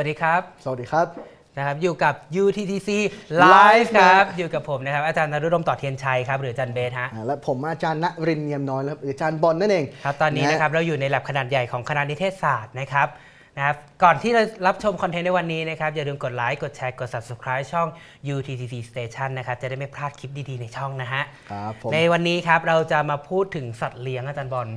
สวัสดีครับ สวัสดีครับนะครับอยู่กับ UTTC Live Live ครับนะอยู่กับผมนะครับอาจารย์นรุดมต่อเทียนชัยครับหรืออาจารย์เบสฮะอ่าและผมอาจารย์ณรินทร์เนียมน้อยนะครับหรืออาจารย์บอลนั่นเองครับตอนนี้นะครับเราอยู่ในแลบขนาดใหญ่ของคณะนิเทศศาสตร์นะครับนะครับก่อนที่จะรับชมคอนเทนต์ในวันนี้นะครับอย่าลืมกดไลค์กดแชร์กด subscribe ช่อง UTTC Station นะครับจะได้ไม่พลาดคลิปดีๆในช่องนะฮะครับผมในวันนี้ครับเราจะมาพูดถึงสัตว์เลี้ยงอาจารย์บอล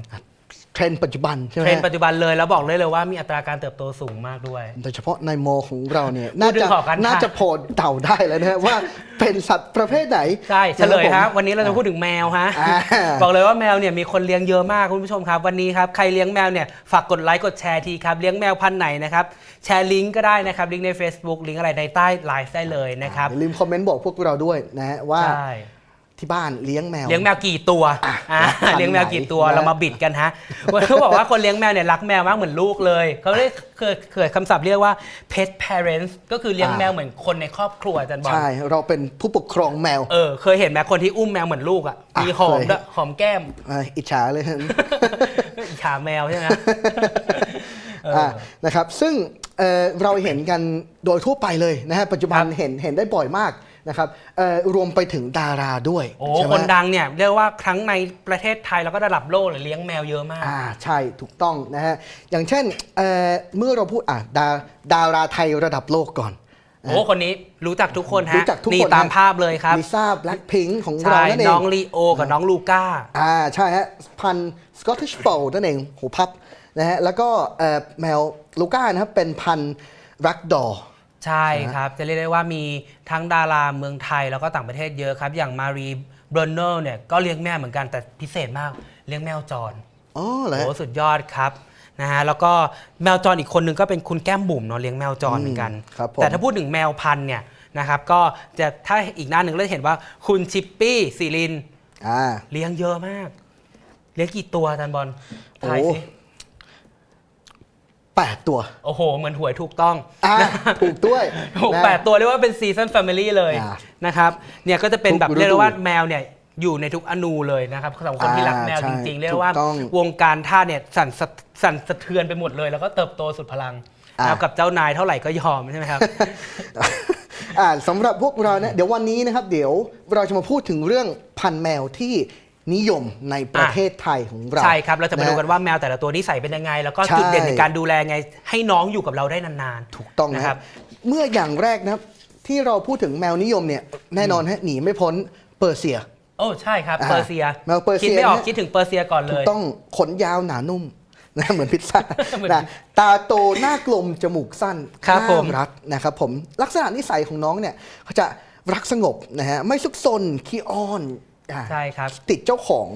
เทรนด์ปัจจุบันใช่ไหมเทรนด์ฮะปัจจุบันเลยแล้วบอกเลยเลยว่ามีอัตราการเติบโตสูงมากด้วย โดยเฉพาะในมอของเราเนี่ยพูน่าดถึจะงหอการค้าน่าจะโผล่เต่าได้แล้วนะฮะว่าเป็นสัตว์ประเภทไหน ใช่เฉลยนะฮะผมวันนี้เราจะพูดถึงแมวฮะอ่าบอกเลยว่าแมวเนี่ยมีคนเลี้ยงเยอะมากคุณผู้ชมครับ วันนี้ครับใครเลี้ยงแมวเนี่ยฝากกดไลค์กดแชร์ทีครับเลี้ยงแมวพันธุ์ไหนนะครับแชร์ลิงก์ก็ได้นะครับลิงก์ใน Facebook ลิงก์อะไรในใต้ไลฟ์ได้เลยนะครับอย่าลืมคอมเมนต์บอกพวกเราด้วยนะฮะว่าใช่ ที่บ้านเลี้ยงแมว เลี้ยงแมวกี่ตัวอะอ่าพันธุ์เลี้ยงแมวกี่ตัวไหนเรามาบิดกันฮะเขาบอกว่าคนเลี้ยงแมวเนี่ยรักแมวมากเหมือนลูกเลย เขาได้เคยเคยคำศัพท์เรียกว่า pet parents ก็คือเลี้ยงแมวเหมือนคนในครอบครัวอาจารย์บอลใช่ เราเป็นผู้ปกครองแมว เออ เคยเห็นไหมคนที่อุ้มแมวเหมือนลูกอะอะมีหอมเคยด้วยหอมแก้มอ่าอิจฉาเลยฮะอิจฉาแมวใช่ไหมเอออ่านะครับ ซึ่งเอ่อเราเห็นกันโดยทั่วไปเลยนะฮะ ปัจจุบันครับเห็นเห็นได้บ่อยมาก นะครับเอ่อรวมไปถึงดาราด้วยโอ้ใช่ไหมคนดังเนี่ยเรียกว่าครั้งในประเทศไทยแล้วก็ระดับโลกเลยเลี้ยงแมวเยอะมาก อ่าใช่ถูกต้องนะฮะอย่างเช่นเอ่อเมื่อเราพูดอะดาดาราไทยระดับโลกก่อน โอ้คนนี้รู้จักทุกคนฮะรู้จักทุกคนนี่ตามฮะภาพเลยครับลิซ่าแบล็คพิงค์ของเราใช่นั่นเอง น้องลีโอกับน้องลูก้า อ่าใช่ฮะพันสกอตติชโฟลนั่นเองหูพับนะฮะแล้วก็เอ่อแมวลูก้านะครับเป็นพันรักดอ ใช่ครับ จะเรียกได้ว่ามีทั้งดาราเมืองไทยแล้วก็ต่างประเทศเยอะครับ อย่างมารีเบรนเนอร์เนี่ยก็เลี้ยงแมวเหมือนกันแต่พิเศษมากเลี้ยงแมวจรอ๋อเหรอฮะโอ้สุดยอดครับนะฮะแล้วก็แมวจรอีกคนนึงก็เป็นคุณแก้มบุ๋มเนาะเลี้ยงแมวจรเหมือนกันครับผม แต่ถ้าพูดถึงแมวพันธุ์เนี่ยนะครับก็จะถ้าอีกหน้าหนึ่งเราจะเห็นว่าคุณชิปปี้ซีลิน อ่า เลี้ยงเยอะมาก เลี้ยงกี่ตัวอาจารย์บอลทายโอ้สิ แปดตัว โอ้โห เหมือนหวยถูกต้องอ่าถูกด้วยถูกนะ แปดตัวเรียกว่าเป็นซีซันแฟมิลี่เลยอ่านะครับ เนี่ยก็จะเป็นแบบทุกฤดูเรียกได้ว่าแมวเนี่ยอยู่ในทุกอนูเลยนะครับสำหรับคนที่รักอ่าแมวใช่จริงๆ เรียกได้ว่าถูกต้องวงการท่าสเนี่ยสั่นสะสั่นสะเทือนไปหมดเลย แล้วก็เติบโตสุดพลังอ่านะครับกับเจ้านายเท่าไหร่ก็ยอมใช่ไหมครับ อ่าสำหรับพวกเราเนี่ยเดี๋ยววันนี้นะครับ เดี๋ยวเราจะมาพูดถึงเรื่องพันธุ์แมวที่ นิยมในประเทศไทยของเรา ใช่ครับ เราจะมาดูกันฮว่าแมวแต่ละตัวนิสัยเป็นยังไง แล้วก็ใช่จุดเด่นในการดูแลไง ให้น้องอยู่กับเราได้นานๆ ถูกต้องนะนะคครัรับบเมื่ออย่างแรกนะครับ ที่เราพูดถึงแมวนิยมเนี่ย แน่นอนฮะหนีไม่พ้นเปอร์เซีย โอ้ใช่ครับอ่าเปอร์เซียแมวเปอร์เซียคิดไม่ออกเนี่ยคิดถึงเปอร์เซียก่อนเลถูยกต้องขนยาวหนานุ่มนะเหมือนพิซซ่าเหมือนนะตาโตหน้ากลมจมูกสั้นครับน่าผมรักนะครับผมลักษณะนิสัยของน้องเนี่ยเขาจะรักสงบนะฮะไม่ซุกซนขี้อ้อน อ่าใช่ครับ ติดเจ้าของ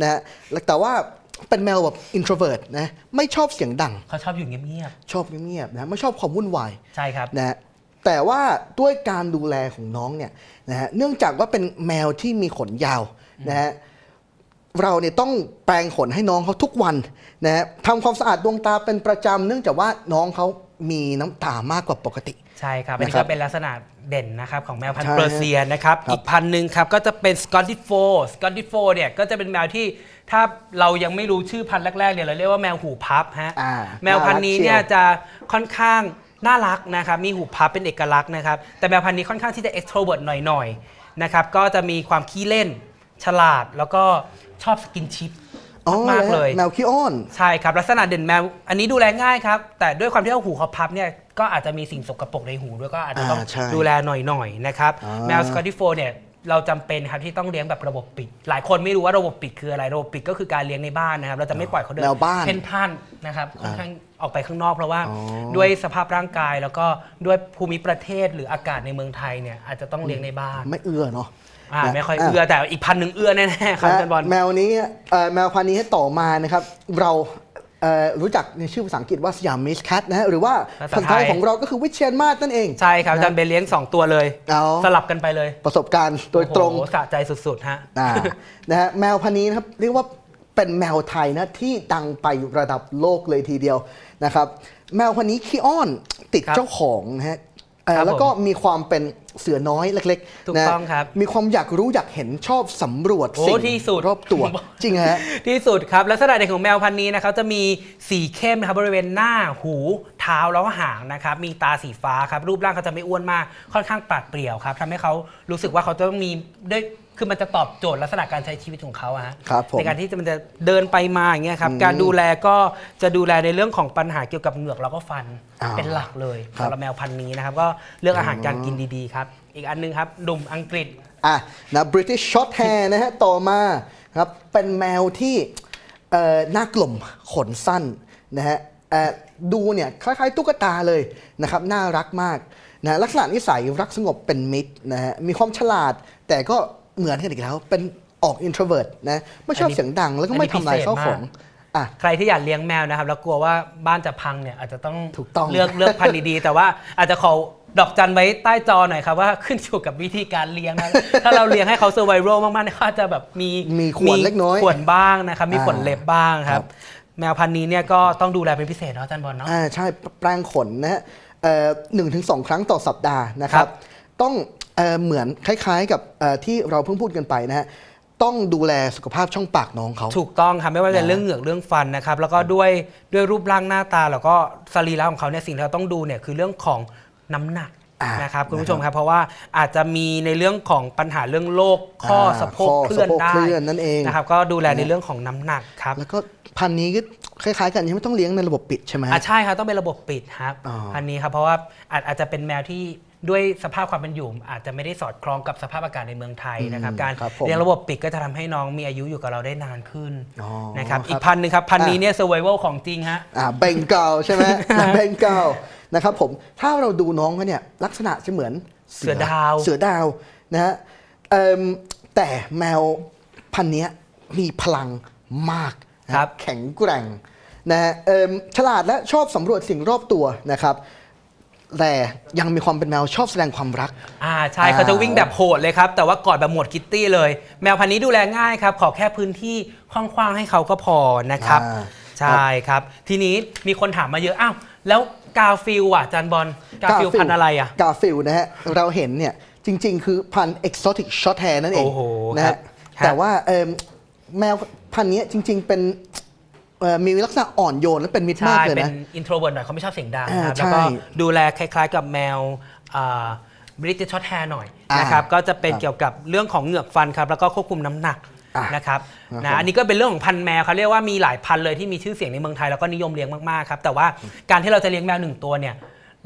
นะฮะแล้วแต่ว่าเป็นแมวแบบ introvert นะไม่ชอบเสียงดัง เขาชอบอยู่เงียบชอบเงียบๆนะไม่ชอบความวุ่นวาย ๆ ใช่ครับ นะฮะแต่ว่าด้วยการดูแลของน้องเนี่ยนะฮะเนื่องจากว่าเป็นแมวที่มีขนยาวนะฮะเราเนี่ยต้องแปรงขนให้น้องเขาทุกวันนะฮะทำความสะอาดดวงตาเป็นประจำเนื่องจากว่าน้องเขามีน้ำตามากกว่าปกติ ใช่ครับอันนี้นะครับ ก็เป็นลักษณะ เด่นนะครับของแมวพันใช่ธุ์เปอร์เซียนะครับครับอีกพันธุ์หนึ่งครับก็จะเป็นสกอตติชโฟสกอตติชโฟเนี่ยก็จะเป็นแมวที่ถ้าเรายังไม่รู้ชื่อพันธุ์แรกๆเนี่ยเราเรียกว่าแมวหูพับฮะอ่าแมวพันธุ์นี้เนี่ยารักชีจะค่อนข้างน่ารักนะครับมีหูพับเป็นเอกลักษณ์นะครับแต่แมวพันธุ์นี้ค่อนข้างที่จะ extrovert หน่อยๆนะครับก็จะมีความขี้เล่นฉลาดแล้วก็ชอบสกินชิปอ๋อมากๆเลย แมวขี้อ้อน ใช่ครับ ลักษณะเด่นแมว อันนี้ดูแลง่ายครับ แต่ด้วยความที่ว่าหูเขาพับเนี่ย ก็อาจจะมีสิ่งสกปรกในหูด้วยก็อาจจะต้องอ่าใช่ดูแลหน่อยๆนะครับอ่า แมวสกอตติโฟเนี่ยเราจำเป็นครับที่ต้องเลี้ยงแบบระบบปิด หลายคนไม่รู้ว่าระบบปิดคืออะไรระบบปิดก็คือการเลี้ยงในบ้านนะครับ เราจะไม่ปล่อยเขาเดินแมวบ้านเพ่นพ่านนะครับค่อนข้างออกไปข้างนอกเพราะว่าอ๋อ ด้วยสภาพร่างกายแล้วก็ด้วยภูมิประเทศหรืออากาศในเมืองไทยเนี่ยอาจจะต้องเลี้ยงในบ้าน ไม่เอื้อเนาะ อ่านะไม่ค่อยเอื้อแต่อีกพันหนึ่งเอื้อแน่ๆครับอาจารย์บอล แมวนี้เอ่อแมวพันธุ์นี้ต่อมานะครับ เราเอ่อ รู้จักในชื่อภาษาอังกฤษว่าสยามมิสแคทนะฮะหรือว่าภาษาคนไทยไทยของเราก็คือวิเชียนมาศนั่นเอง ใช่ครับอาจารนะย์เบนเลี้ยงสองตัวเลยเอาสลับกันไปเลย ประสบการณ์โดยตรงโอ้โหสะใจสุด ๆ ฮะอ่านะฮะแมวพันธุ์นี้นะครับเรียกว่าเป็นแมวไทยนะที่ดังไประดับโลกเลยทีเดียวนะครับแมวพันธุ์นี้ขี้อ้อนติดครับเจ้าของนะฮะ เอ่อครับแล้วก็ผมมีความเป็นเสือน้อยเล็กถูกๆนะต้องครับมีความอยากรู้อยากเห็นชอบสำรวจโอ้สิ่งที่สุด รอบตัว จริงฮะ ที่สุดครับลักษณะเด่นของแมวพันธุ์นี้นะครับจะมีสีเข้มนะครับบริเวณหน้าหูเท้าแล้วก็หางนะครับมีตาสีฟ้าครับรูปร่างเขาจะไม่อ้วนมากค่อนข้างปราดเปรี่ยวครับทำให้เขารู้สึกว่าเขาจะต้องมีด้วย คือมันจะตอบโจทย์ลักษณะการใช้ชีวิตของเขาอะฮะครับผมในการที่จะมันจะเดินไปมาอย่างเงี้ยครับการดูแลก็จะดูแลในเรื่องของปัญหาเกี่ยวกับเหงือกแล้วก็ฟันอ่าเป็นหลักเลยครับ สำหรับแมวพันธุ์นี้นะครับก็เลือกอาหารการกินดีๆครับอีกอันหนึงครับหนุ่มอังกฤษ อะนะ British Short Hair นะฮะต่อมาครับเป็นแมวที่เอ่อหน้ากลมขนสั้นนะฮะเอ่อดูเนี่ยคล้ายๆตุ๊กตาเลยนะครับน่ารักมากนะลักษณะนิสัยรักสงบเป็นมิตรนะฮะมีความฉลาดแต่ก็ เหมือนกันอีกแล้ว เป็นออก introvert นะไม่ชอบอันนี้เสียงดังแล้วก็ไม่อันนี้ทำลายพิเศษข้าวของมากอะใครที่อยากเลี้ยงแมวนะครับแล้วกลัวว่าบ้านจะพังเนี่ยอาจจะต้องถูกต้องเลือกเลือกพันธุ์ดีๆแต่ว่าอาจจะขอดอกจันไว้ใต้จอหน่อยครับว่าขึ้นอยู่กับวิธีการเลี้ยงนะถ้าเราเลี้ยงให้เขาเซอร์ไวรัลมากๆเนี่ยเขาอาจจะแบบมีมีข่วนเล็กน้อยข่วนบ้างนะครับมีอ่าขนเล็บบ้างคครัรับบแมวพันธุ์นี้เนี่ยก็ต้องดูแลเป็นพิเศษเนาะอาจารย์บอลเนาะอ่าใช่แปลงขนนะฮะเอ่อหนึ่งถึงสองครั้งต่อสัปดาห์นะครัครับบต้อง เอ่อเหมือนคล้ายๆกับเอ่อที่เราเพิ่งพูดกันไปนะฮะต้องดูแลสุขภาพช่องปากน้องเขา ถูกต้องครับไม่ว่าจะนะเรื่องเหงือกเรื่องฟันนะครับ แล้วก็ด้วยด้วยรูปร่างหน้าตา แล้วก็สรีระของเขาเนี่ยสิ่งที่เราต้องดูเนี่ยคือเรื่องของน้ำหนักอ่านนะครับคุณนะครับผู้ชมครับเพราะว่าอาจจะมีในเรื่องของปัญหาเรื่องโรคข้ออาสะโพกข้อเคลื่อนสะโพกได้เคลื่อนนั่นเองนะครับก็ดูแลในนะเรื่องของน้ำหนักครับแล้วก็พันธุ์นี้ก็คล้ายๆกันใช่ไหมต้องเลี้ยงในระบบปิดใช่ไหมอะใช่ครับต้องเป็นระบบปิดครับอ๋ออันนี้ครับเพราะว่าอาจอาจจะเป็นแมวที่ ด้วยสภาพความเป็นอยู่อาจจะไม่ได้สอดคล้องกับสภาพอากาศในเมืองไทยนะครับอืมการครับผมเลี้ยงระบบปิดก็จะทำให้น้องมีอายุอยู่กับเราได้นานขึ้นอ๋อนะครับ ครับอีกพันธุ์หนึงครับพันธุ์นี้อะเนี่ย survival ของจริงฮะอ่าเบงเกาใช่ไหม เบงเกานะครับผมถ้าเราดูน้องเขาเนี่ยลักษณะจะเหมือนเสือดาว เสือดาวนะฮะเอิ่มแต่แมวพันธุ์เนี้ยมีพลังมากนะครับแข็งแกร่งนะฮะเอิ่มฉลาดและชอบสำรวจสิ่งรอบตัวนะครับ แต่ยังมีความเป็นแมวชอบแสดงความรัก อ่าใช่อ่าเขาจะวิ่งแบบโหดเลยครับ แต่ว่ากอดแบบหมวดคิตตี้เลย แมวพันธุ์นี้ดูแลง่ายครับ ขอแค่พื้นที่กว้างๆให้เขาก็พอนะครับ อ่า ใช่ครับ ทีนี้มีคนถามมาเยอะอ้าวแล้วกาฟิลอะอาจานบอลกาฟิลพันธุ์อะไรอะ กาฟิลนะฮะ เราเห็นเนี่ย จริง ๆ คือพันธุ์ exotic short hair นั่นเองโอ้โหนะครับฮะครับ แต่ว่าเอิ่มแมวพันธุ์เนี้ยจริง ๆ เป็นเอ่อ มีลักษณะอ่อนโยนและเป็นมิตรใช่มากเลยเป็นนะอินโทรเวิร์หน่อยเขาไม่ชอบเสียงดังอ่านะครับใช่แล้วก็ดูแลคล้าย ๆ กับแมวบริติชช็อตแฮร์หน่อยอ่านนะครับก็จะเป็นครับเกี่ยวกับเรื่องของเหงือกฟันครับแล้วก็ควบคุมน้ำหนักอะนะครับครับนะผมอันนี้ก็เป็นเรื่องของพันธุ์แมวเขาเรียกว่ามีหลายพันธุ์เลยที่มีชื่อเสียงในเมืองไทยแล้วก็นิยมเลี้ยงมากๆครับแต่ว่าการที่เราจะเลี้ยงแมวหนึ่งตัวเนี่ย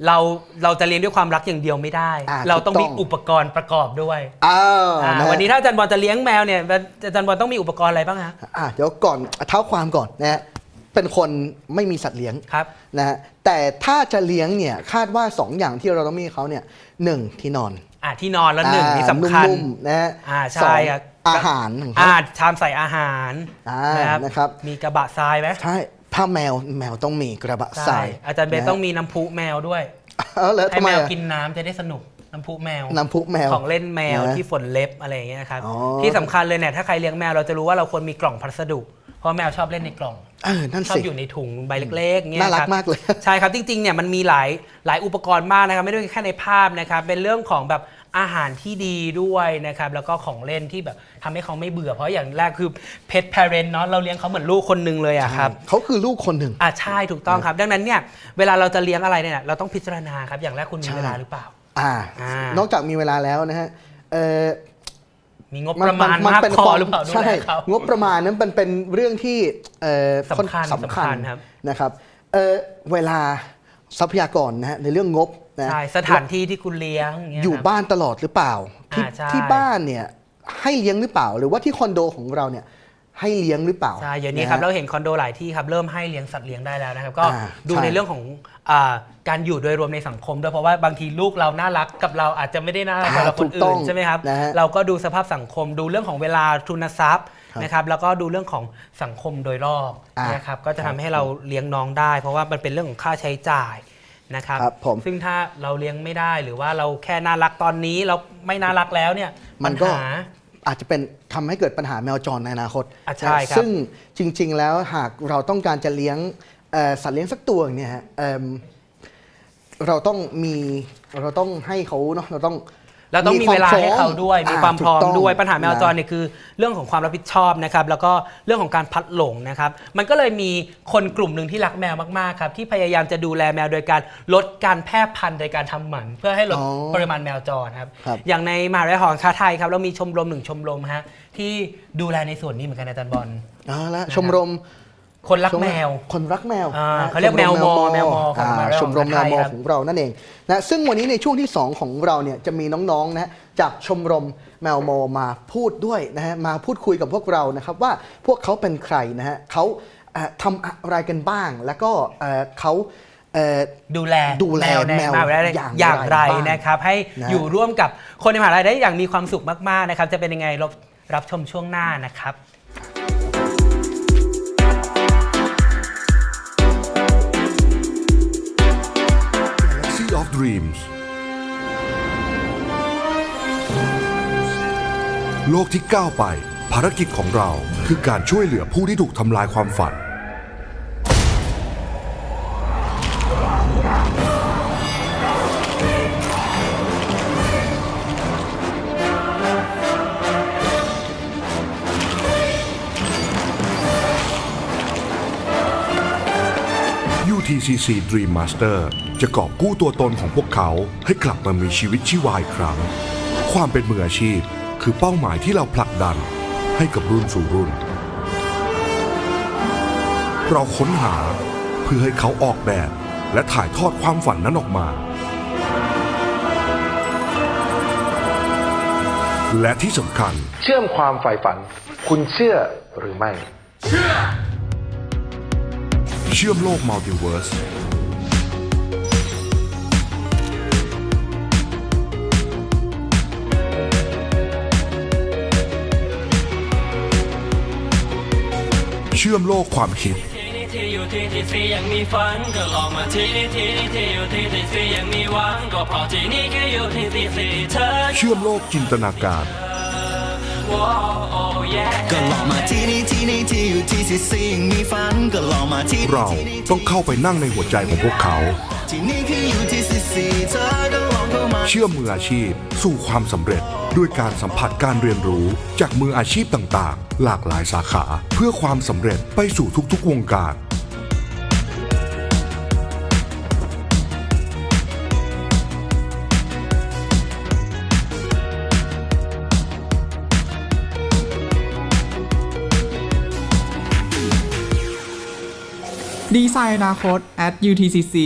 เราเราจะเลี้ยงด้วยความรักอย่างเดียวไม่ได้ อะเราต้องมีถูกต้อง อุปกรณ์ประกอบด้วยอ้าวอ่าะฮะ วันนี้ถ้าอาจารย์บอลจะเลี้ยงแมวเนี่ยอาจารย์บอลต้องมีอุปกรณ์อะไรบ้างฮะ อะเดี๋ยวก่อนเท้าความก่อนนะฮะเป็นคนไม่มีสัตว์เลี้ยงครับ นะฮะแต่ถ้าจะเลี้ยงเนี่ยคาดว่า 2 อย่างที่เราต้องมีให้เขาเนี่ยหนึ่งที่นอนอ่าที่นอนแล้วหนึ่งอ่านี่สำคัญ นุ่มๆนะฮะอ่าใช่สองอะ อาหารของเขาอ่าชามใส่อาหารอ่านะครับนะครับ มีกระบะทรายไหม ใช่ ถ้าแมวแมวต้องมีกระบะทราใช่ยอาจารย์เบนต้องมีน้ำพุแมวด้วยเออแล้วให้ทำไมแมวอะกินน้ำจะได้สนุกน้ำพุแมว น้ำพุแมว ของเล่นแมวนะที่ฝนเล็บอะไรอย่างเงี้ยครับอ๋อ ที่สำคัญเลยเนี่ยถ้าใครเลี้ยงแมวเราจะรู้ว่าเราควรมีกล่องพัสดุ เพราะแมวชอบเล่นในกล่อง เออนั่นชอบสิ อยู่ในถุงใบเล็กๆเงี้ยน่ารักคบมากเลย ใช่ครับจริงๆเนี่ยมันมีหลายหลายอุปกรณ์มากนะครับไม่ได้แค่ในภาพนะครับเป็นเรื่องของแบบอาหารที่ดีด้วยนะครับแล้วก็ของเล่นที่แบบ ทำให้เขาไม่เบื่อ เพราะอย่างแรกคือ pet parent เนาะเราเลี้ยงเขาเหมือนลูกคนหนึงเลยอะครับเขาคือลูกคนหนึ่งอ่าใช่ถูกต้องครับ ดังนั้นเนี่ยเวลาเราจะเลี้ยงอะไรเนี่ยเราต้องพิจารณาครับอย่างแรกคุณมีใช่เวลาหรือเปล่า อ่าอ่านนอกจากมีเวลาแล้วนะฮะเออมีงบประมาณมากเป็นพอควหรือเปล่าดูใช่แลเขางบประมาณนั้นเป็นเป็นเรื่องที่เอ่อสำคัญสำคัญสำคัญครับนะครับเออเวลาทรัพยากรนะฮะในเรื่องงบนะใช่สถานที่ที่คุณเลี้ยงเงี้อยู่ครับบ้านตลอดหรือเปล่า ที่อ่าใช่ที่บ้านเนี่ย ให้เลี้ยงหรือเปล่า หรือว่าที่คอนโดของเราเนี่ยให้เลี้ยงหรือเปล่าใช่เดี๋ยวนี้ครับะฮะเราเห็นคอนโดหลายที่ครับเริ่มให้เลี้ยงสัตว์เลี้ยงได้แล้วนะครับก็อ่าดูใช่ ในเรื่องของอาการอยู่โดยรวมในสังคมด้วยเพราะว่าบางทีลูกเราน่ารักกับเราอาจจะไม่ได้น่ารักกับอ่าเราคนถูกต้อื่องนใช่ไหมครับ นะฮะ เราก็ดูสภาพสังคมดูเรื่องของเวลาทุนทรัพย์ครับนะครับแล้วก็ดูเรื่องของสังคมโดยรอบอ่านนะครับก็จะครัทำบให้เราเลี้ยงน้องได้ เพราะว่ามันเป็นเรื่องของค่าใช้จ่ายนะครับครับผม ซึ่งถ้าเราเลี้ยงไม่ได้หรือว่าเราแค่น่ารักตอนนี้เราไม่น่ารักแล้วเนี่ยมันก็ปัญหา อาจจะเป็นทำให้เกิดปัญหาแมวจรในอนาคตอะใช่ครับซึ่งจริง ๆ แล้วหากเราต้องการจะเลี้ยงเอ่อสัตว์เลี้ยงสักตัวเนี่ยฮะเอิ่มเราต้องมีเราต้องให้เขาเนาะเราต้อง เราต้องมีเวลาให้เขาด้วยมีความพร้อมถูกต้งด้วยปัญหาแมวจรนะเนี่ยคือ เรื่องของความรับผิดชอบนะครับแล้วก็เรื่องของการพลัดหลงนะครับมันก็เลยมีคนกลุ่มหนึ่งที่รักแมวมากๆครับที่พยายามจะดูแลแมวโดยการลดการแพร่พันธุ์โดยการทำหมัน เพื่อให้ลดอ๋อปริมาณแมวจรครับครับ อย่างในมหาวิทยาลัยหอการค้าไทยครับเรามีชมรมหนึ่งชมรมฮะที่ดูแลในส่วนนี้เหมือนกันในตันบอล เอาละชมรม คนรักแมว คนรักแมวอ่านะเขาเรียกแมวมอชแมวมอของอ่ามหาวิทยาลัยชมรมแมวมอของไทยครับของเรานั่นเองนะซึ่งวันนี้ในช่วงที่ 2 ของเราเนี่ยจะมีน้องๆนะจากชมรมแมวมอมาพูดด้วยนะฮะมาพูดคุยกับพวกเรานะครับว่าพวกเขาเป็นใครนะฮะเขาเอ่อทำอะไรกันบ้าง แล้วก็เอ่อเขาเอ่อดูแลดูแลในแมวมหาวิทยาลัยอย่างอย่างไรไรบ้างนะครับ ให้นะอยู่ร่วมกับคนในมหาวิทยาลัยได้อย่างมีความสุขมากๆนะครับ จะเป็นยังไงรับรับชมช่วงหน้านะครับ Dreams โลกที่ก้าวไป ภารกิจของเราคือการช่วยเหลือผู้ที่ถูกทำลายความฝัน UTCC Dream Master จะกอบกู้ตัวตนของพวกเขาให้กลับมามีชีวิตชีวาอีกครั้ง ความเป็นมืออาชีพคือเป้าหมายที่เราผลักดันให้กับรุ่นสู่รุ่น เราค้นหาเพื่อให้เขาออกแบบ และถ่ายทอดความฝันนั้นออกมา และที่สำคัญ เชื่อมความใฝ่ฝัน คุณเชื่อหรือไม่ เชื่อ มโลกมัลติเวิร์สเชื่อมโลกความคิดที่อยู่ที่ที่ฟรียังมีฝันก็ลองมาที่นี่ที่นี่ที่อยู่ที่ที่ฟรียังมีหวังก็เพราะที่นี่คืออยู่ที่ที่ฟรีเธอเชื่อมโลกจินตนาการ ก็ลองมาที่นี่ที่นี่ที่อยู่ที่ซีซียังมีฝันก็ลองมาที่เราต้องเข้าไปนั่งในหัวใจของพวกเขา ที่นี่คืออยู่ที่ซีซีเธอก็ลองเข้ามา เชื่อมมืออาชีพ สู่ความสำเร็จ ด้วยการสัมผัสการเรียนรู้จากมืออาชีพต่างๆ หลากหลายสาขาเพื่อความสำเร็จไปสู่ทุกๆ วงการ ดีไซน์อนาคต at UTCC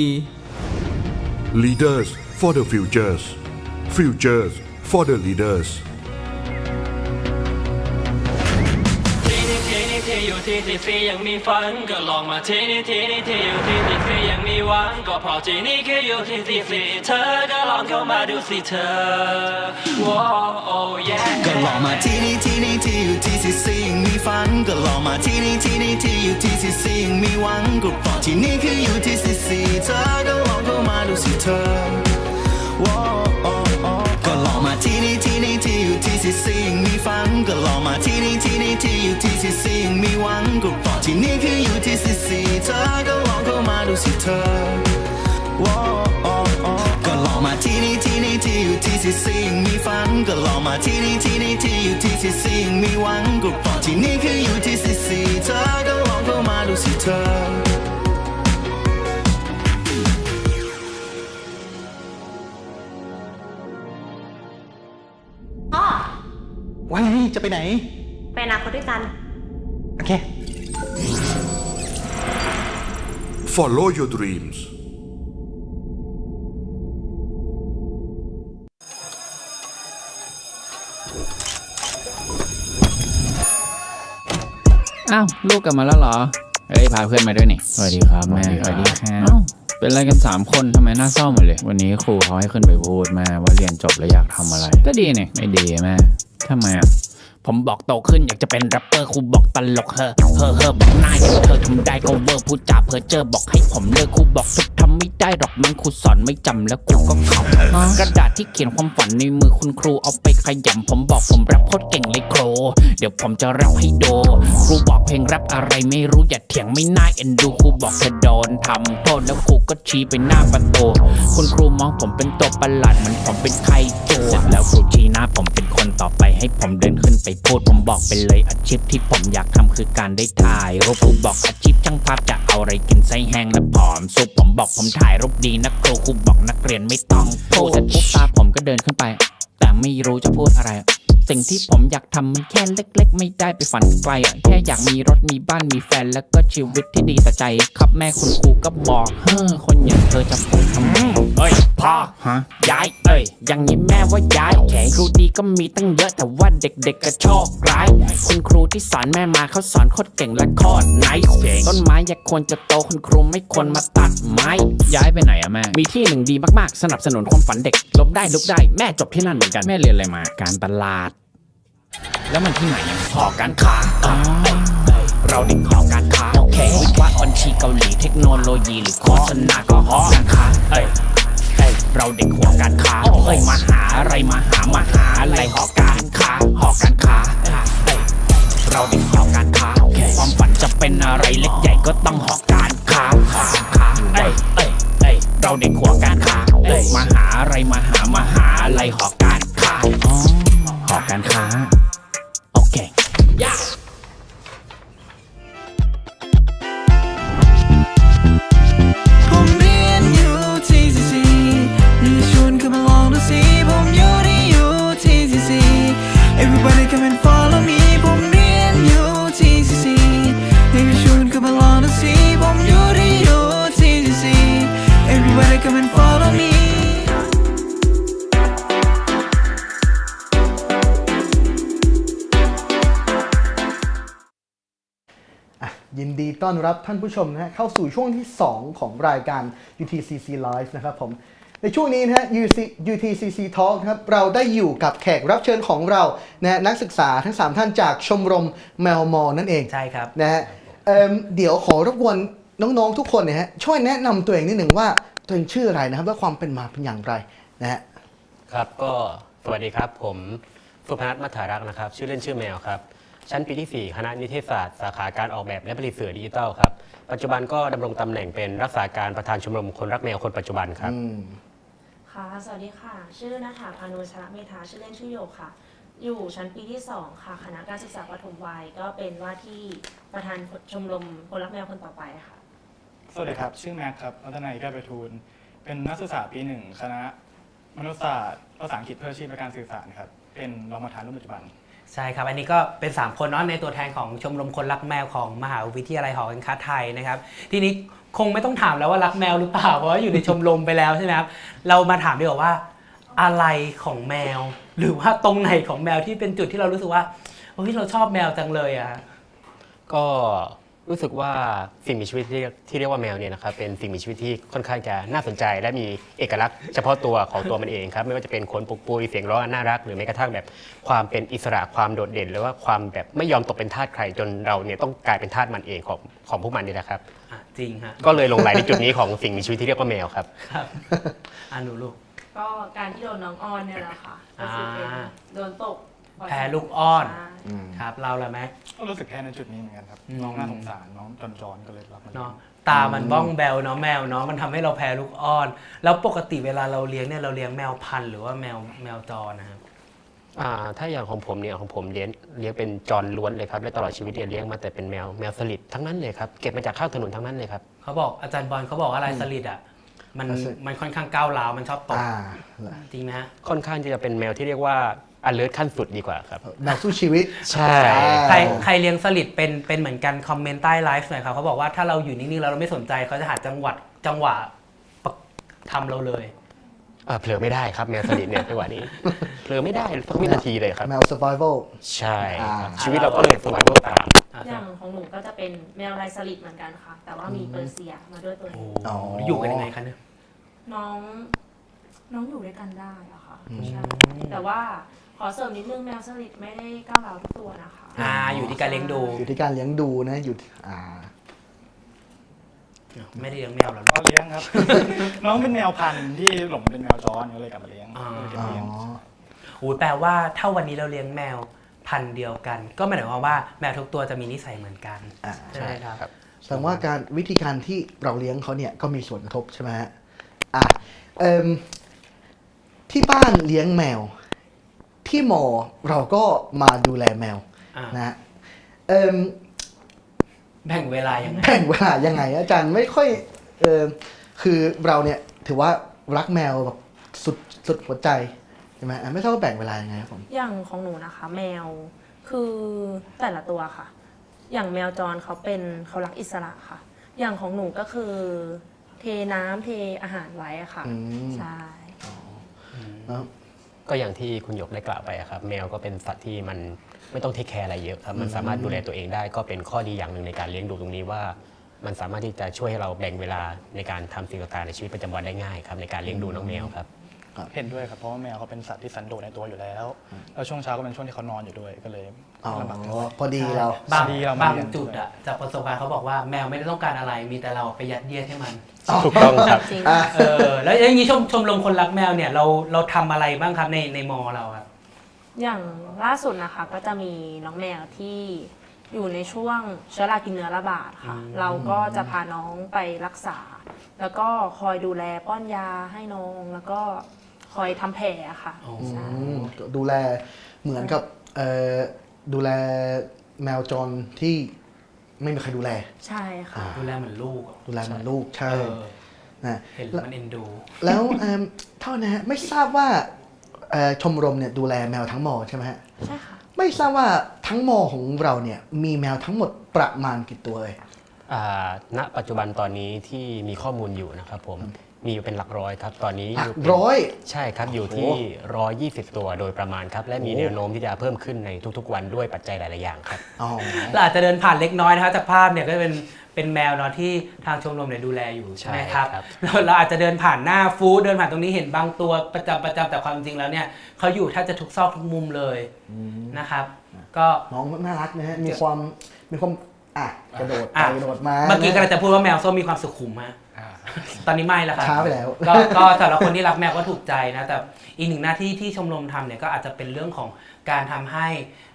Leaders for the futures Futures for the leaders ที่อยู่ที่ที่ฟรียังมีฝันก็ลองมาที่นี่ที่นี่ที่อยู่ที่ที่ฟรียังมีหวังก็เพราะที่นี่คืออยู่ที่ที่ฟรีเธอก็ลองเข้ามาดูสิเธอโอ้โอ้ยก็ลองมาที่นี่ที่นี่ที่อยู่ที่ซีซียังมีฝันก็ลองมาที่นี่ที่นี่ที่อยู่ที่ซีซียังมีหวังก็เพราะที่นี่คืออยู่ที่ซีซีเธอก็ลองเข้ามาดูสิเธอว้าวอ๋ออ๋อก็ลองมาที่นี่ที่นี่ที่อยู่ที่ ซีซียังมีฝันก็ลองมาที่นี่ที่นี่ที่อยู่ที่ซีซียังมีหวังก็เพราะที่นี่คืออยู่ที่ซีซีเธอก็ลองเข้ามาดูสิเธอก็ลองมาที่นี่ที่นี่ที่อยู่ที่ซีซียังมีฝันก็ลองมาที่นี่ที่นี่ที่อยู่ที่ซีซียังมีหวังก็เพราะที่นี่คืออยู่ที่ซีซีเธอก็ลองเข้ามาดูสิเธอ จะไปไหน ไปอนาคตด้วยกัน โอเค Follow your dreams อ้าวลูกกลับมาแล้วเหรอ เฮ้ยพาเพื่อนมาด้วยนี่ สวัสดีครับแม่สวัสดีครับอ้าวเป็นอะไรกัน 3 คนทำไมหน้าเศร้าหมดเลย วันนี้ครูเขาให้ขึ้นไปพูดแม่ว่าเรียนจบแล้วอยากทำอะไร ก็ดีนี่ไม่ดีแม่ทำไมอะ ผมบอกโตขึ้นอยากจะเป็นแรปเปอร์ครูบอกตลกเฮอเฮอเฮอบอกนาอย่างเธอทำได้ก็เวอร์พูดจาเพ้อเจอบอกให้ผมเลิกครูบอกทุกท ไม่ได้หรอกมันครูสอนไม่จำแล้วกูก็ขำกระดาษที่เขียนความฝันในมือคุณครูเอาไปขยำผมบอกผมแรปโคตรเก่งเลยโคร เดี๋ยวผมจะแรปให้โด ครูบอกเพลงแรปอะไรไม่รู้อย่าเถียงไม่น่าเอ็นดูครูบอกเธอโดนทำโทษแล้วครูก็ชี้ไปหน้าประตูคุณครูมองผมเป็นตัวประหลาดเหมือนผมเป็นใครจูเสร็จแล้วครูชี้หน้าผมเป็นคนต่อไปให้ผมเดินขึ้นไปพูดผมบอกไปเลยอาชีพที่ผมอยากทำคือการได้ถ่ายรูปครูบอกอาชีพช่างภาพจะเอาอะไรกินไส้แห้งและผอมซุปผมบอกผมถ่ายรูปดีนะครูครูบอกนักเรียนไม่ต้องพูดเสร็จปุ๊บตาผมก็เดินขึ้นไป แต่ไม่รู้จะพูดอะไร สิ่งที่ผมอยากทำมันแค่เล็ก ๆ ไม่ได้ไปฝันไกลอะแค่อยากมีรถมีบ้านมีแฟน แล้วก็ชีวิตที่ดีแต่ใจ ครับแม่คุณครูก็บอกเฮ้อคนอย่างเธอจะพูดทำไมเอ้ยพ่อฮะย้ายเอ้ยอย่างนี้แม่ว่าย้ายครูดีก็มีตั้งเยอะแต่ว่าเด็กๆก็โชคร้ายคุณครูที่สอนแม่มาเขาสอนโคตรเก่งและโคตรไนส์ต้นไม้อย่าควรจะโตคุณครูไม่ควรมาตัดไม้ย้ายไปไหนอะแม่ มีที่หนึ่งดีมากๆ สนับสนุนความฝันเด็กลบได้ลุกได้แม่จบที่นั่นเหมือนกันแม่เรียนอะไรมาการตลาด แล้วมันที่ไหนอะหอการค้าเอ้ยเอ้ยเราเด็กหอการค้าโอเควิศวะบัญชีเกาหลีเทคโนโลยีหรือโฆษณาก็หอการค้าเอ้ยเอ้ยเราเด็กหัวการค้าเอ้ยมาหาอะไรมาหามาหาอะไรหอการค้าหอการค้าเอ้ยเราเด็กหอการค้าความฝันจะเป็นอะไรเล็กใหญ่ก็ต้องหอการค้าหอการค้าเอ้ยเอ้ยเอ้ยเราเด็กหัวการค้าเอ้ยมาหาอะไรมาหามาหาอะไรหอ ยินดีต้อนรับท่านผู้ชมนะฮะเข้าสู่ช่วงที่ 2 ของรายการ UTCC Live นะครับผมในช่วงนี้นะฮะ UC UTCC Talk นะครับเราได้อยู่กับแขกรับเชิญของเรานะฮะนักศึกษาทั้ง 3 ท่านจากชมรมแมวมอนั่นเองใช่ครับนะฮะเอิ่มเดี๋ยวขอรบกวนน้องๆทุกคนเนี่ยฮะช่วยแนะนำตัวเองนิดหนึ่งว่าตัวเองชื่ออะไรนะครับและความเป็นมาเป็นอย่างไรนะฮะ ครับก็สวัสดีครับผมสุพนัทมัทธารักษ์นะครับ ชื่อเล่นชื่อแมวครับ ชั้นปีที่ 4 คณะนิเทศศาสตร์ สาขาการออกแบบและผลิตสื่อดิจิทัลครับ ปัจจุบันก็ดำรงตำแหน่งเป็นรักษาการประธานชมรมคนรักแมวคนปัจจุบันครับค่ะ สวัสดีค่ะ ชื่อนัฐาพานุชระเมธาชื่อเล่นชื่อโยกค่ะ อยู่ชั้นปีที่ 2 ค่ะ คณะการศึกษาปฐมวัย ก็เป็นว่าที่ประธานชมรมคนรักแมวคนต่อไปค่ะ สวัสดีครับ ชื่อแม็กครับรัตนัยแก้วไปทูลเป็นนักศึกษาปีหนึ่งคณะมนุษยศาสตร์ภาษาอังกฤษเพื่ออาชีพและการสื่อสารครับ เป็นรองประธานรุ่นปัจจุบัน ใช่ครับ อันนี้ก็เป็น 3 คนเนาะในตัวแทนของชมรมคนรักแมวของมหาวิทยาลัยหอการค้าไทยนะครับ ทีนี้คงไม่ต้องถามแล้วว่ารักแมวหรือเปล่าเพราะว่าอยู่ในชมรมไปแล้วใช่ไหมครับ เรามาถามดีกว่าว่าอะไรของแมว หรือว่าตรงไหนของแมวที่เป็นจุดที่เรารู้สึกว่าเฮ้ยเราชอบแมวจังเลยอะก็ รู้สึกว่าสิ่งมีชีวิตที่ที่เรียกว่าแมวเนี่ยนะครับเป็นสิ่งมีชีวิตที่ค่อนข้างจะน่าสนใจ และมีเอกลักษณ์เฉพาะตัวของตัวมันเองครับไม่ว่าจะเป็นขนปุกปุยเสียงร้องอันน่ารัก หรือแม้กระทั่งแบบความเป็นอิสระความโดดเด่น หรือว่าความแบบไม่ยอมตกเป็นทาสใครจนเราเนี่ยต้องกลายเป็นทาสมันเองของของพวกมันนี่แหละครับ อะจริงฮะก็เลยลงไหลในจุดนี้ของสิ่งมีชีวิตที่เรียกว่าแมวครับ ครับอะหนูลูก ก็การที่โดนน้องอ้อนเนี่ยแหละค่ะก็คือเป็นอ่า โดนตก แพ้ลูกอ้อนใช่ครับ เราละแม็กก็รู้สึกแค่ในจุดนี้เหมือนกันครับ อืม น้องน่าสงสารน้องจอนๆก็เลยรับมาเลี้ยงเนาะตามันบ้องแบวเนาะแมวเนาะมันทำให้เราแพ้ลูกอ้อน แล้วปกติเวลาเราเลี้ยงเนี่ยเราเลี้ยงแมวพันธุ์หรือว่าแมวแมวจรนะครับ อ่าถ้าอย่างของผมเนี่ยของผมเลี้ยงเลี้ยงเป็นจรล้วนเลยครับและตลอดชีวิตเนี่ยเลี้ยงมาแต่เป็นแมวแมวสลิดทั้งนั้นเลยครับเก็บมาจากข้างถนนทั้งนั้นเลยครับ เขาบอกอาจารย์บอลเขาบอกว่าลายสลิดอะมันอะสลิด มันค่อนข้างก้าวร้าวมันชอบตกอ่า จริงไหมฮะค่อนข้างที่จะเป็นแมวที่เรียกว่า alert ขั้นสุดดีกว่าครับแมวสู้ชีวิตใช่ ใครใครเลี้ยงสลิดเป็นเป็นเหมือนกันคอมเมนต์ใต้ไลฟ์หน่อยครับเขาบอกว่าถ้าเราอยู่นิ่งๆแล้วเราไม่สนใจเขาจะหาจังหวัดจังหวะปะทำเราเลย เอ่อเผลอไม่ได้ครับแมวสลิดเนี่ยจังหวะนี้ เผลอไม่ได้สักวินาทีเลยครับ แมว survival ใช่ครับอ่า ชีวิตเราก็เลยสวายตาม อะอย่างของหนูก็จะเป็นแมวลายสลิดเหมือนกันค่ะ แต่ว่ามีเปอร์เซียมาด้วยตัวหโอ้นึงอ๋ออยู่กันยังไงคะเนี่ย น้องน้องอยู่ด้วยกันได้อะค่ะใช่แต่ว่า ขอเสริมนิดนึงแมวสลิดไม่ได้ก้าวร้าวทุกตัวนะคะ อ่าอยู่ที่การเลี้ยงดู อยู่ที่การเลี้ยงดูนะอยู่ที่อ่าไม่ได้เลี้ยงแมวเหรอก็เลี้ยงครับ น้องเป็นแมวพันธุ์ที่หลงเป็นแมวจรก็เลยกลับมาเลี้ยงอ่าก็เลยเก็บเลี้ยงอูแปลว่าถ้าวันนี้เราเลี้ยงแมวพันธุ์เดียวกัน ก็ไม่ได้หมายความว่าแมวทุกตัวจะมีนิสัยเหมือนกันอ่า ใช่ไหมครับครับ แสดงว่าการวิธีการที่เราเลี้ยงเขาเนี่ยก็มีส่วนกระทบใช่ไหมฮะอะเอิ่มที่บ้านเลี้ยงแมว ที่มอเราก็มาดูแลแมวอ่านนะฮะเอิ่ม แบ่งเวลายังไง แบ่งเวลายังไง อาจารย์ไม่ค่อยเออคือเราเนี่ยถือว่ารักแมวแบบสุดสุดหัวใจใช่ไหมอะไม่ทราบว่าแบ่งเวลายังไงครับผม อย่างของหนูนะคะ แมวคือแต่ละตัวค่ะ อย่างแมวจรเขาเป็นเขารักอิสระค่ะ อย่างของหนูก็คือ เทน้ำเทอาหารไว้อะค่ะอืม ใช่ แล้ว ก็อย่างที่คุณหยกได้กล่าวไปครับแมวก็เป็นสัตว์ที่มันไม่ต้องเทคแคร์อะไรเยอะครับมันสามารถดูแลตัวเองได้ก็เป็นข้อดีอย่างหนึ่งในการเลี้ยงดูตรงนี้ว่า มันสามารถที่จะช่วยให้เราแบ่งเวลาในการทำสิ่งต่างๆในชีวิตประจำวันได้ง่ายครับในการเลี้ยงดูน้องแมวครับ เห็นด้วยครับเพราะว่าแมวเขาเป็นสัตว์ที่สันโดษในตัวอยู่แล้ว แล้วช่วงเช้าก็เป็นช่วงที่เขานอนอยู่ด้วยก็เลยอ๋อลำบากเท่าไหร่พอดีเรา บางดีเรามาบางเรียนจุดอะจากประสบการณ์เขาบอกว่าแมวไม่ได้ต้องการอะไรมีแต่เราไปยัดเยียดให้มัน ถูกต้องครับ จริงอะเออแล้วอย่างนี้ชมชมรมคนรักแมวเนี่ยเราเราทำอะไรบ้างครับในในมอเราครับ อย่างล่าสุดนะคะก็จะมีน้องแมวที่อยู่ในช่วงเชื้อรากินเนื้อระบาดค่ะ อืม เราก็จะพาน้องไปรักษา แล้วก็คอยดูแลป้อนยาให้น้องแล้วก็ คอยทำแผลค่ะอ๋ออืใช่มดูแลเหมือนกับเอ่อดูแลแมวจรที่ไม่มีใครดูแล ใช่ค่ะ ดูแลเหมือนลูกอะดูแลเหมือนลูกใช่เออนะเห็นแล้วมันเอ็นดู แล้วเอิ่มเท่านะฮะไม่ทราบว่าเอ่อชมรมเนี่ยดูแลแมวทั้งมอใช่ไหมฮะใช่ค่ะ ไม่ทราบว่าทั้งมอของเราเนี่ยมีแมวทั้งหมดประมาณกี่ตัวเลย อ่าณปัจจุบันตอนนี้ที่มีข้อมูลอยู่นะครับผม มีอยู่เป็นหลักร้อยครับ ตอนนี้หลัอกยู่เป็นร้อย ใช่ครับอยู่ที่120ตัวโดยประมาณครับ และมีโอ้แนวโน้มที่จะเพิ่มขึ้นในทุกๆ วันด้วยปัจจัยหลาย ๆ อย่างครับอ๋อเราอาจจะเดินผ่านเล็กน้อยนะครับจากภาพเนี่ยก็เป็นเป็นแมวเนาะที่ทางชมรมเนี่ยดูแลอยู่ใช่ไหมครับใช่ครับ เราเราอาจจะเดินผ่านหน้าฟู้ดเดินผ่านตรงนี้เห็นบางตัวประจำประจำแต่ความจริงแล้วเนี่ยเขาอยู่แทบจะทุกซอกทุกมุมเลยนะครับ ก็ น้องน่ารักนะฮะ มีความ มีความ อะ กระโดดไปอะ กระโดดมาเมื่อกี้นะกำลังจะพูดว่าแมวส้มมีความสุขุมฮะ ตอนนี้ไม่แล้วครับช้าไปแล้ว ก็ก็สำหรับคนที่รักแมวก็ถูกใจนะ แต่อีกหนึ่งหน้าที่ที่ชมรมทำเนี่ยก็อาจจะเป็นเรื่องของการทำให้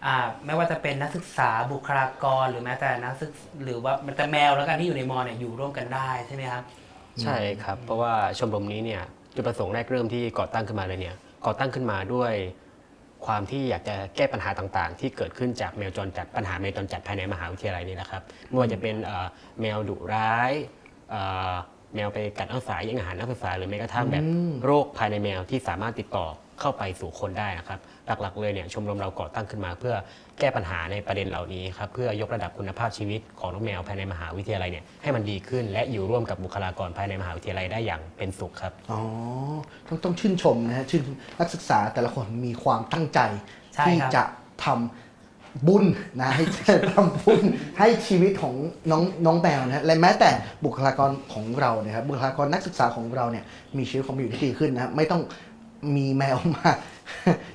อ่าไม่ว่าจะเป็นนักศึกษาบุคลากรหรือแม้แต่นักศึกหรือว่าแต่แมวแล้วกันที่อยู่ในมอเนี่ยอยู่ร่วมกันได้ใช่ไหมครับ ใช่ครับ เพราะว่าชมรมนี้เนี่ยจุดประสงค์แรกเริ่มที่ก่อตั้งขึ้นมาเลยเนี่ยก่อตั้งขึ้นมาด้วยความที่อยากจะแก้ปัญหาต่างๆ ที่เกิดขึ้นจากแมวจรจัดปัญหาแมวจรจัดภายในมหาวิทยาลัยนี่นะครับไม่ว่าจะเป็นเอ่อแมวดุร้ายเอ่อ แมวไปกัดนักศึกษาแย่งอาหารนักศึกษาหรือแม้กระทั่งแบบอืมโรคภายในแมวที่สามารถติดต่อเข้าไปสู่คนได้นะครับหลักๆเลยเนี่ยชมรมเราก่อตั้งขึ้นมา เพื่อแก้ปัญหาในประเด็นเหล่านี้ครับเพื่อยกระดับคุณภาพชีวิตของน้องแมวภายในมหาวิทยาลัยเนี่ยให้มันดีขึ้น และอยู่ร่วมกับบุคลากรภายในมหาวิทยาลัยได้อย่างเป็นสุขครับอ๋อต้องต้องชื่นชมนะฮะชื่นนักศึกษาแต่ละคนมีความตั้งใจใช่ที่ครับจะทำ บุญนะให้ทำบุญให้ชีวิตของน้องน้องแมวนะฮะและแม้แต่บุคลากรของเราเนี่ยครับบุคลากรนักศึกษาของเราเนี่ยมีชีวิตความเป็นอยู่ที่ดีขึ้นนะฮะไม่ต้องมีแมวมา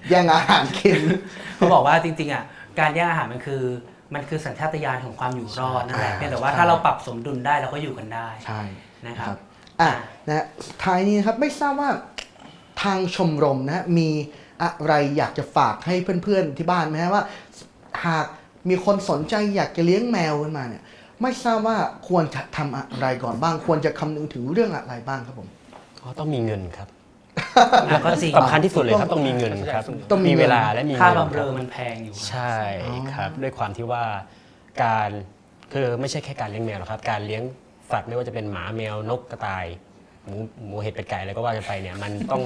แย่งอาหารกิน เขาบอกว่าจริงๆอะการแย่งอาหารมันคือ มันคือสัญชาตญาณของความอยู่รอดนั่นแหละอ่าเพียงแต่ว่าใช่ ถ้าเราปรับสมดุลได้เราก็อยู่กันได้ใช่ นะครับอะนะฮะท้ายนี้นะครับไม่ทราบว่าทางชมรมนะฮะมีอะไรอยากจะฝากให้เพื่อนๆที่บ้านไหมฮะว่า หากมีคนสนใจอยากจะเลี้ยงแมวขึ้นมาเนี่ยไม่ทราบว่าควรจะทำอะไรก่อนบ้าง ควรจะคำนึงถึงเรื่องอะไรบ้างครับผม ก็ต้องมีเงินครับแล้วก็จริงสำคัญที่สุดเลยครับต้องมีเงินครับต้องมีมีเงินเวลาและมีค่าเงินบำคเรรับอมันแพงอยู่ใช่ครับ ด้วยความที่ว่าการคือไม่ใช่แค่การเลี้ยงแมวหรอกครับ การเลี้ยงสัตว์ไม่ว่าจะเป็นหมาแมวนกกระต่าย หมูหมูเห็ดเป็ดไก่อะไรก็ว่ากันไปเนี่ยมันต้อง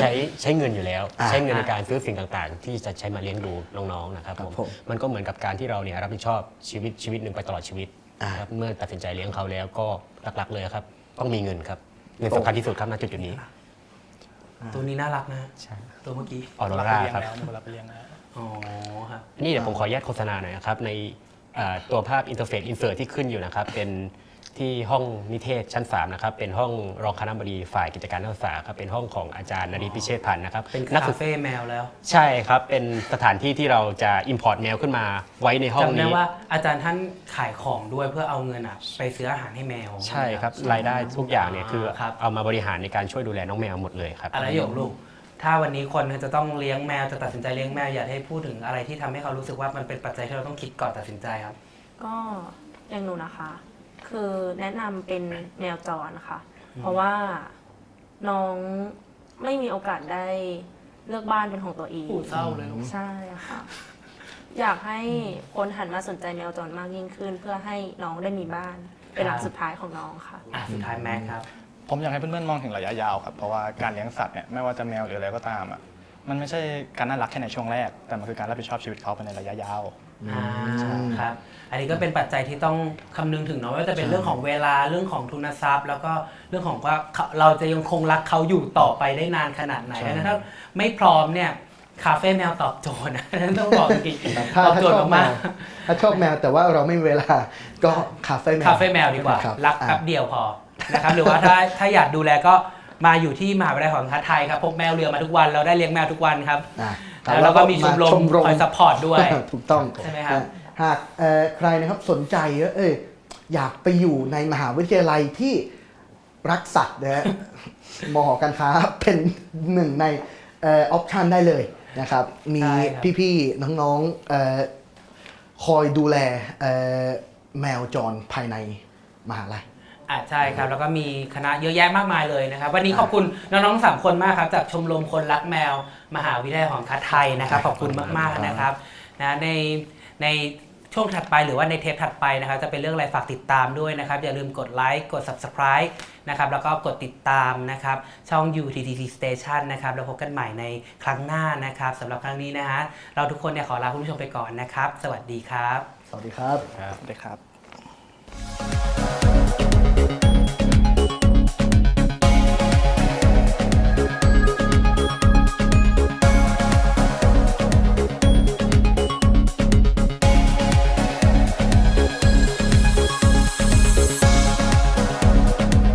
ใช้ใช้เงินอยู่แล้ว อ่าใช้เงินในการซื้อสิ่งต่างๆ ที่จะใช้มาเลี้ยงดูน้องๆนะครับครับผมผมมันก็เหมือนกับการที่เราเนี่ยรับผิดชอบชีวิตชีวิตหนึ่งไปตลอดชีวิตอ่า นะครับเมื่อตัดสินใจเลี้ยงเขาแล้วก็หลักๆเลยครับ ต้องมีเงินครับเงินสำคัญที่สุดครับณจุดๆนี้ ตัวนี้น่ารักนะใช่ตัวเมื่อกี้ออโรรับราไปเลี้ยงครับแล้วมีคนรับไปเลี้ยงแล้วอ๋อครับ นี่เดี๋ยวผมขอแยกโฆษณาหน่อยนะครับ ในเอ่อตัวภาพอินเทอร์เฟซอินเสิร์ที่ขึ้นอยู่นะครับ เป็น ที่ห้องนิเทศชั้น3นะครับเป็นห้องรองคณบดีฝ่ายกิจการนักศึกษาครับเป็นห้องของอาจารย์นริพิเชษพันธ์นะครับเป็นนักคาศึกษาเฟ่แมวแล้ว ใช่ครับเป็นสถานที่ที่เราจะ import แมวขึ้นมาไว้ในห้องจำได้นี้ว่าอาจารย์ท่านขายของด้วยเพื่อเอาเงินอะไปซื้ออาหารให้แมวใช่ครับรายได้ทุกอย่างเนี่ยคือครับเอามาบริหารในการช่วยดูแลน้องแมวหมดเลยครับ อะไรหยกลูก ถ้าวันนี้คนจะต้องเลี้ยงแมวจะตัดสินใจเลี้ยงแมวอยากให้พูดถึงอะไรที่ทำให้เขารู้สึกว่ามันเป็นปัจจัยที่เราต้องคิดก่อนตัดสินใจครับ ก็อย่างหนูนะคะ คือแนะนำเป็นแมวจรค่ะ เพราะว่าน้องไม่มีโอกาสได้เลือกบ้านเป็นของตัวเองอู้เศร้าเลยลูก ใช่ค่ะ อยากให้คนหันมาสนใจแมวจรมากยิ่งขึ้น เพื่อให้น้องได้มีบ้าน เป็นหลักสุดท้ายของน้องค่ะ อะสุดท้ายแม็กครับ ผมอยากให้เพื่อนๆมองถึงระยะยาวครับ เพราะว่าการเลี้ยงสัตว์เนี่ยไม่ว่าจะแมวหรืออะไรก็ตามอะ มันไม่ใช่การน่ารักแค่ในช่วงแรก แต่มันคือการรับผิดชอบชีวิตเขาไปในระยะยาว อ่าครับ อันนี้ก็เป็นปัจจัยที่ต้องคำนึงถึงเนาะไม่ว่าจะเป็นเรื่องของเวลาเรื่องของทุนทรัพย์ แล้วก็เรื่องของว่าเขาเราจะยังคงรักเขาอยู่ต่อไปได้นานขนาดไหนใช่ ดังนั้นถ้าไม่พร้อมเนี่ยคาเฟ่แมวตอบโจทย์นะ นั้นต้องบอกจริงๆถ้าตอบถ้าโจทชย์อบแมมากวถ้าชอบแมวแต่ว่าเราไม่มีเวลาก็คาเฟ่แมๆวคาเฟ่แมวดีกว่า ครับรักอะแป๊บเดียวพอนะครับหรือว่าถ้าถ้าอยากดูแลก็ มาอยู่ที่มหาวิทยาลัยของทัศไทยครับพกแมวเรือมาทุกวันเราได้เลี้ยงแมวทุกวันครับอะแล้วเราก็มีชมรมคอยซัพพอร์ตด้วยถูกต้องใช่ไหมครับนะหากเอ่อใครนะครับสนใจเอออยากไปอยู่ในมหาวิทยาลัยที่รักสัตว์นะฮะมหอการค้าเป็นหนึ่งในเออปชันได้เลยนะครับ มีใช่ครับพี่ๆน้องๆเอ่อคอยดูแลเอ่อแมวจรภายในมหาลัย อ่าใช่ครับ แล้วก็มีคณะเยอะแยะมากมายเลยนะครับ วันนี้ขอบคุณน้องๆสามคนมากครับ จากชมรมคนรักแมว มหาวิทยาลัยของทัศไทยนะครับ ขอบคุณมากๆนะครับนะในในช่วงถัดไปหรือว่าในเทปถัดไปนะครับ จะเป็นเรื่องอะไรฝากติดตามด้วยนะครับ อย่าลืมกดไลค์กด subscribe นะครับแล้วก็กดติดตามนะครับ ช่อง UTTC Station นะครับแล้วพบกันใหม่ในครั้งหน้านะครับสำหรับครั้งนี้นะฮะเราทุกคนเนี่ยขอลาคุณผู้ชมไปก่อนนะครับ สวัสดีครับ สวัสดีครับ สวัสดีครับ